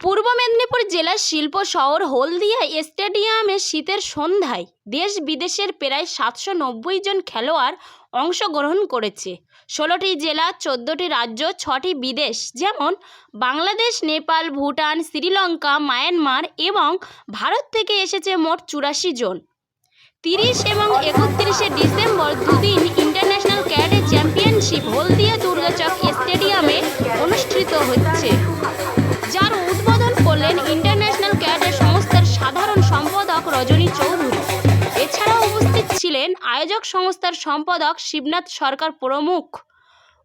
পূর্ব মেদিনীপুর জেলার শিল্প শহর হলদিয়া স্টেডিয়ামে শীতের সন্ধ্যায় দেশ বিদেশের প্রায় সাতশো নব্বই জন খেলোয়াড় অংশগ্রহণ করেছে। ষোলোটি জেলা, চোদ্দোটি রাজ্য, ছটি বিদেশ, যেমন বাংলাদেশ, নেপাল, ভুটান, শ্রীলঙ্কা, মায়ানমার এবং ভারত থেকে এসেছে মোট চুরাশি জন। তিরিশ এবং একত্রিশে ডিসেম্বর দুদিন ইন্টারন্যাশনাল ক্যাডে চ্যাম্পিয়নশিপ হলদিয়া দুর্গাচক স্টেডিয়ামে অনুষ্ঠিত হচ্ছে। সাধারণ সম্পাদক রজনী চৌধুরী। এছাড়াও উপস্থিত ছিলেন আয়োজক সংস্থার সম্পাদক শিবনাথ সরকার প্রমুখ।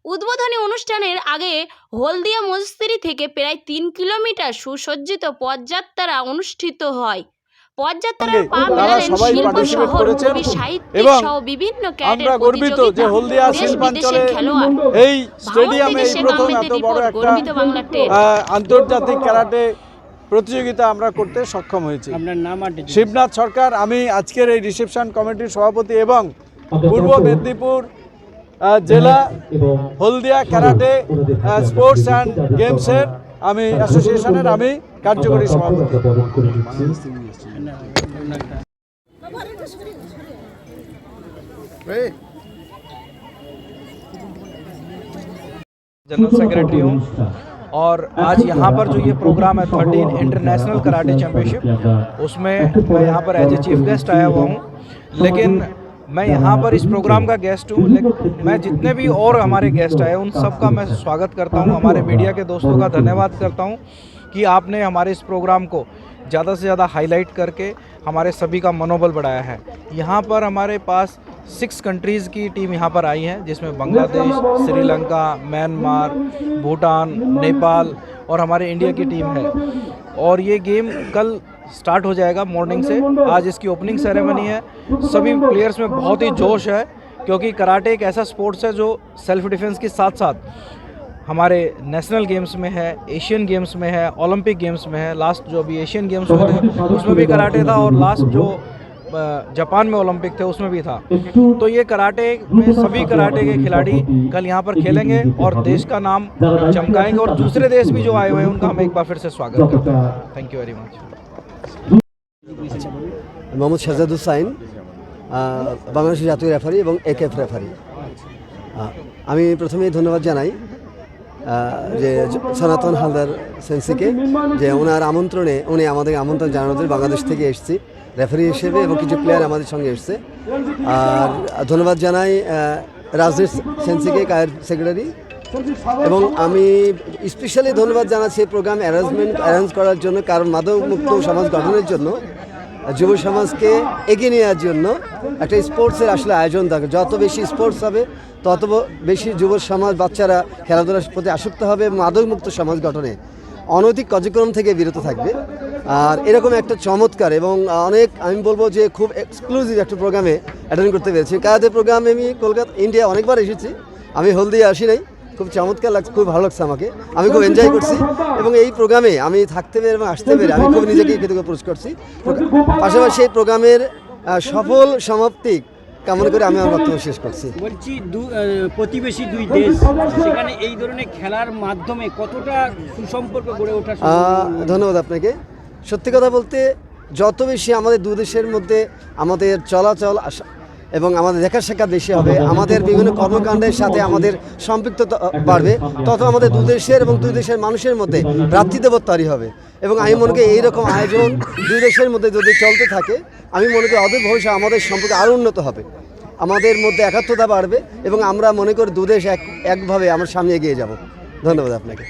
উদ্বোধনী অনুষ্ঠানের আগে হলদিয়া মজস্তিরি থেকে প্রায় তিন কিলোমিটার সুসজ্জিত পদযাত্রা অনুষ্ঠিত হয়। এবং আমরা গর্বিত যে হলদিয়া শিল্পাঞ্চলে এই স্টেডিয়ামে এই প্রথম এত বড় একটা আন্তর্জাতিক ক্যারাটে প্রতিযোগিতা আমরা করতে সক্ষম হয়েছি আপনার নাম আর details। শিবনাথ সরকার আমি আজকের এই রিসেপশন কমিটির সভাপতি এবং পূর্ব মেদিনীপুর আহ, জেলা হলদিয়া ক্যারাটে স্পোর্টস অ্যান্ড গেমসের আমি অ্যাসোসিয়েশনের আমি কার্যকরী সভাপতি जनरल सेक्रेटरी हूँ और आज यहाँ पर जो ये प्रोग्राम है थर्टीन इंटरनेशनल कराटे चैम्पियनशिप उसमें मैं यहाँ पर एज ए चीफ गेस्ट आया हुआ हूँ। लेकिन मैं यहाँ पर इस प्रोग्राम का गेस्ट हूँ, लेकिन मैं जितने भी और हमारे गेस्ट आए उन सब का मैं स्वागत करता हूँ। हमारे मीडिया के दोस्तों का धन्यवाद करता हूँ कि आपने हमारे इस प्रोग्राम को ज़्यादा से ज़्यादा हाईलाइट करके हमारे सभी का मनोबल बढ़ाया है। यहाँ पर हमारे पास सिक्स कंट्रीज़ की टीम यहाँ पर आई है, जिसमें बांग्लादेश, श्रीलंका, म्यांमार, भूटान, नेपाल और हमारे इंडिया की टीम है। और ये गेम कल स्टार्ट हो जाएगा मॉर्निंग से। आज इसकी ओपनिंग सेरेमनी है। सभी प्लेयर्स में बहुत ही जोश है, क्योंकि कराटे एक ऐसा स्पोर्ट्स है जो सेल्फ डिफेंस के साथ साथ हमारे नेशनल गेम्स में है, एशियन गेम्स में है, ओलंपिक गेम्स में है। लास्ट जो अभी एशियन गेम्स हुए थे उसमें भी कराटे था और लास्ट जो जापान में ओलंपिक थे उसमें भी था तो ये कराटे में सभी कराटे के खिलाड़ी कल यहाँ पर खेलेंगे और देश का नाम चमकाएंगे और दूसरे देश भी जो आए हुए हैं उनका हम एक बार फिर से स्वागत करते हैं thank you very much Mohammad Shahzad Hussain আহ, বাংলাদেশের জাতীয় রেফারি এবং একেএফ রেফারি আহ, আমি প্রথমেই ধন্যবাদ জানাই আহ, যে সনাতন হালদার সেন্সিকে যে ওনার আমন্ত্রণে উনি আমাদের আমন্ত্রণ জানানোদের বাংলাদেশ থেকে এসেছি রেফারি হিসেবে এবং কিছু প্লেয়ার আমাদের সঙ্গে এসছে। আর ধন্যবাদ জানাই আহ, রাজনীশ সেন্সিকে কায়ের সেক্রেটারি এবং আমি স্পেশালি ধন্যবাদ জানাচ্ছি প্রোগ্রাম অ্যারেঞ্জমেন্ট অ্যারেঞ্জ করার জন্য কারণ মাদক মুক্ত সমাজ গঠনের জন্য। যুব সমাজকে এগিয়ে নেওয়ার জন্য একটা স্পোর্টসের আসলে আয়োজন থাকে যত বেশি স্পোর্টস হবে, তত বেশি যুব সমাজ বাচ্চারা খেলাধুলার প্রতি আসক্ত হবে এবং মাদকমুক্ত সমাজ গঠনে অনৈতিক কার্যক্রম থেকে বিরত থাকবে। আর এরকম একটা চমৎকার এবং অনেক, আমি বলব যে খুব এক্সক্লুসিভ একটা প্রোগ্রামে অ্যাটেন্ড করতে পেরেছি। কারাতে প্রোগ্রামে আমি কলকাতা ইন্ডিয়া অনেকবার এসেছি। আমি হলদিয়া আসি নাই। খুব চমৎকার লাগছে খুব ভালো লাগছে আমাকে। আমি খুব এনজয় করছি এবং এই প্রোগ্রামে আমি থাকতে পেরে এবং আসতে পেরে আমি খুব নিজেকে কৃতজ্ঞ পুরস্কার করছি। পাশাপাশি এই প্রোগ্রামের সফল সমাপ্তি কামনা করে আমি আমার বক্তব্য শেষ করছি। বলছি প্রতিবেশী দুই দেশ সেখানে এই ধরনের খেলার মাধ্যমে কতটা সুসম্পর্ক গড়ে ওঠা ধন্যবাদ আপনাকে। সত্যি কথা বলতে যত বেশি আমাদের দু দেশের মধ্যে আমাদের চলাচল আসা এবং আমাদের দেখার শেখা বেশি হবে। আমাদের বিভিন্ন কর্মকাণ্ডের সাথে আমাদের সম্পৃক্ত বাড়বে। তত আমাদের দু দেশের এবং দুই দেশের মানুষের মধ্যে ভ্রাতৃত্ববোধ তৈরি হবে। এবং আমি মনে করি এইরকম আয়োজন দুই দেশের মধ্যে যদি চলতে থাকে, আমি মনে করি অদূর ভবিষ্যৎ আমাদের সম্পর্ক আরও উন্নত হবে। আমাদের মধ্যে একাত্মতা বাড়বে এবং আমরা মনে করি দুদেশ এক, একভাবে আমার সামনে এগিয়ে যাব। ধন্যবাদ আপনাকে।